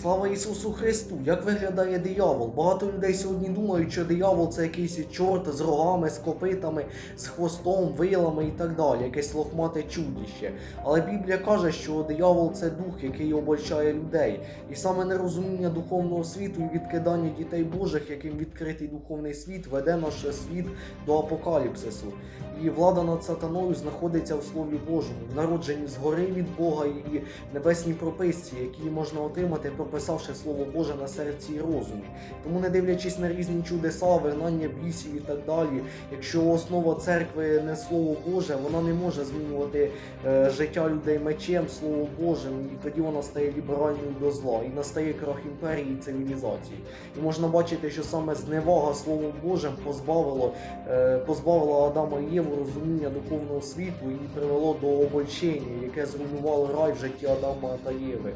Слава Ісусу Христу! Як виглядає диявол? Багато людей сьогодні думають, що диявол це якийсь чорт з рогами, з копитами, з хвостом, вилами і так далі, якесь лохмате чудіще. Але Біблія каже, що диявол це дух, який обольщає людей. І саме нерозуміння духовного світу і відкидання дітей Божих, яким відкритий духовний світ, веде наш світ до апокаліпсису. І влада над сатаною знаходиться в Слові Божому, в народженні згори від Бога і небесній прописці, які можна отримати, прописавши Слово Боже на серці і розумі. Тому, не дивлячись на різні чудеса, вигнання бісів і так далі, якщо основа церкви не Слово Боже, вона не може змінювати е, життя людей мечем, Словом Божим, і тоді вона стає ліберальною до зла, і настає крах імперії і цивілізації. І можна бачити, що саме зневага Словом Божим позбавило, е, позбавила Адама і Єву розуміння духовного світу і привело до обольщення, яке зруйнувало рай в житті Адама та Єви.